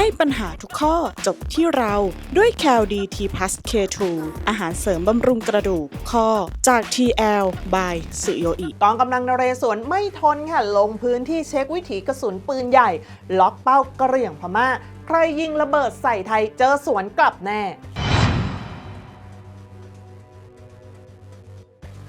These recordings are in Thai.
ให้ปัญหาทุกข้อจบที่เราด้วย c a l d t p l u s K2 อาหารเสริมบำรุงกระดูกข้อจาก TL by สุโยอิกองกำลังนเรศวรไม่ทนค่ะ ลงพื้นที่เช็ควิถีกระสุนปืนใหญ่ ล็อกเป้ากระเหรี่ยงพม่า ใครยิงระเบิดใส่ไทยเจอสวนกลับแน่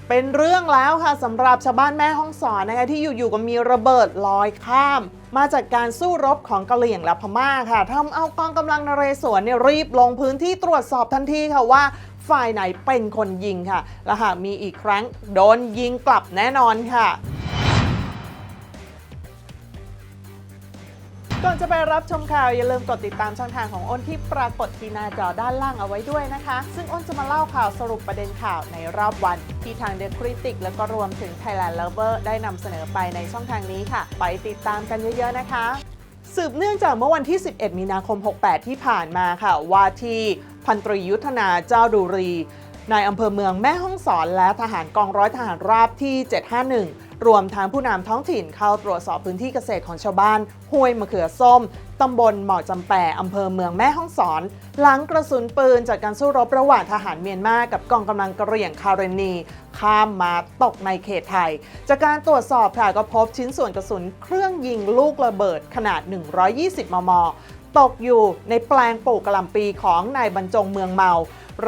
เป็นเรื่องแล้วค่ะสำหรับชาวบ้านแม่ห้องสอนนะคะที่อยู่ๆก็มีระเบิดลอยข้าม มาจากการสู้รบของกะเหรี่ยงและพม่าค่ะทำเอากองกำลังนเรศวรเนี่ยรีบลงพื้นที่ตรวจสอบทันทีค่ะว่าฝ่ายไหนเป็นคนยิงค่ะ และหากมีอีกครั้งโดนยิงกลับแน่นอนค่ะ ก่อนจะไปรับชมข่าวอย่าลืมกดติดตามช่องทางของอ้นที่ปรากฏที่หน้าจอด้านล่างเอาไว้ด้วยนะคะ ซึ่งอ้นจะมาเล่าข่าวสรุปประเด็นข่าวในรอบวัน ที่ทาง The Critic แล้วก็รวมถึง Thailand Lover ได้นำเสนอไปในช่องทางนี้ค่ะ ไปติดตามกันเยอะๆนะคะสืบเนื่องจากเมื่อวันที่ 11 มีนาคม 68 ที่ผ่านมาค่ะ ว่าที่พันตรียุทธนาเจ้าดุรี นายอำเภอเมืองแม่ฮ่องสอนและทหารกองร้อยทหารราบที่ 751 รวมทางผู้นำท้องถิ่นเข้าตรวจสอบพื้นที่เกษตรของชาวบ้านห้วยมะเขือส้มตำบลหมอจำแปอำเภอเมืองแม่ฮ่องสอน หลังกระสุนปืนจากการสู้รบระหว่างทหารเมียนมากับกองกำลังกระเหรี่ยงคาเรนี ข้ามมาตกในเขตไทย จากการตรวจสอบค่ะก็พบชิ้นส่วนกระสุนเครื่องยิงลูกระเบิดขนาด 120 มม ตกอยู่ในแปลงปลูกกะหล่ำปีของนายบรรจงเมืองเมา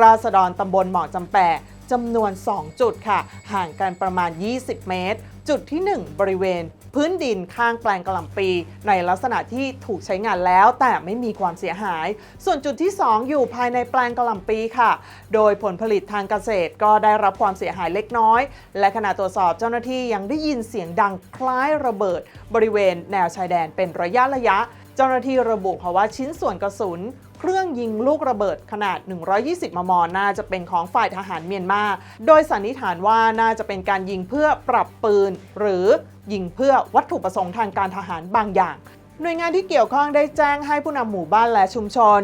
ราษฎรตำบลหมอจำแปะจำนวน 2 จุดค่ะ ห่างกันประมาณ 20 เมตร จุดที่ 1 บริเวณ พื้นดินข้างแปลงกะหล่ำปี ในลักษณะที่ถูกใช้งานแล้วแต่ไม่มีความเสียหาย ส่วนจุดที่ 2 อยู่ภายในแปลงกะหล่ำปีค่ะ โดยผลผลิตทางเกษตรก็ได้รับความเสียหายเล็กน้อย และขณะตรวจสอบเจ้าหน้าที่ยังได้ยินเสียงดังคล้ายระเบิด บริเวณแนวชายแดนเป็นระยะระยะ จ้าหน้าที่ระบุค่ะว่าชิ้นส่วนกระสุน เครื่องยิงลูกระเบิดขนาด 120 มม น่าจะเป็นของฝ่ายทหารเมียนมา โดยสันนิษฐานว่าน่าจะเป็นการยิงเพื่อปรับปืน หรือยิงเพื่อวัตถุประสงค์ทางการทหารบางอย่าง หน่วยงานที่เกี่ยวข้องได้แจ้งให้ผู้นำหมู่บ้านและชุมชน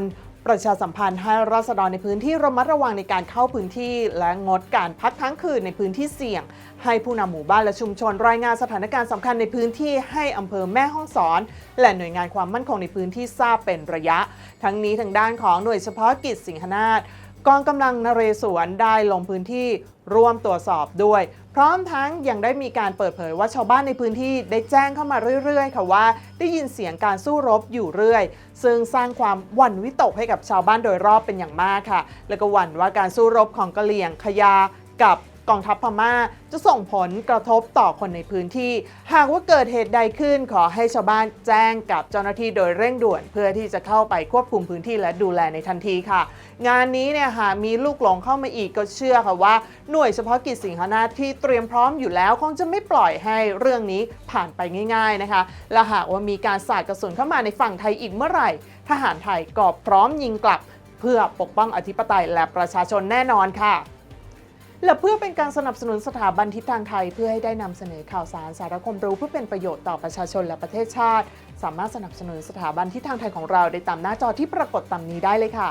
ประชาสัมพันธ์ให้ราษฎรในพื้นที่ระมัดระวังในการเข้าพื้นที่ และงดการพักทั้งคืนในพื้นที่เสี่ยง ให้ผู้นำหมู่บ้านและชุมชน รายงานสถานการณ์สำคัญในพื้นที่ให้อำเภอแม่ห้องสอน และหน่วยงานความมั่นคงในพื้นที่ทราบเป็นระยะ ทั้งนี้ทางด้านของหน่วยเฉพาะกิจสิงหนาฏ กองกำลังนเรศวรได้ลงพื้นที่ร่วมตรวจสอบด้วย พร้อมทั้งยังได้มีการเปิดเผยว่าชาวบ้านในพื้นที่ได้แจ้งเข้ามาเรื่อยๆ ค่ะว่า ได้ยินเสียงการสู้รบอยู่เรื่อย ซึ่งสร้างความหวั่นวิตกให้กับชาวบ้านโดยรอบเป็นอย่างมากค่ะ และก็หวั่นว่าการสู้รบของกะเหลี่ยงขยากับ กองทัพพม่าจะส่งผลกระทบต่อคนในพื้นที่ หากว่าเกิดเหตุใดขึ้นขอให้ชาวบ้านแจ้งกับเจ้าหน้าที่โดยเร่งด่วน เพื่อที่จะเข้าไปควบคุมพื้นที่และดูแลในทันทีค่ะ งานนี้เนี่ยหากมีลูกหลงเข้ามาอีกก็เชื่อค่ะว่า หน่วยเฉพาะกิจสิงหนาที่เตรียมพร้อมอยู่แล้วคงจะไม่ปล่อยให้เรื่องนี้ผ่านไปง่าย ๆนะคะ และหากว่ามีการสาดกระสุนเข้ามาในฝั่งไทยอีกเมื่อไหร่ ทหารไทยก็พร้อมยิงกลับ เพื่อปกป้องอธิปไตยและประชาชนแน่นอนค่ะ และเพื่อเป็นการสนับสนุนสถาบันทิศทางไทย เพื่อให้ได้นำเสนอข่าวสารสารคมรู้เพื่อเป็นประโยชน์ต่อประชาชนและประเทศชาติ สามารถสนับสนุนสถาบันทิศทางไทยของเราได้ตามหน้าจอที่ปรากฏตามนี้ได้เลยค่ะ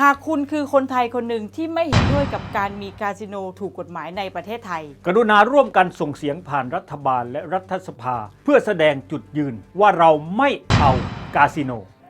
หากคุณคือคนไทยคนหนึ่งที่ไม่เห็นด้วยกับการมีคาสิโนถูกกฎหมายในประเทศไทย กรุณาร่วมกันส่งเสียงผ่านรัฐบาลและรัฐสภา เพื่อแสดงจุดยืนว่าเราไม่เอากาสิโน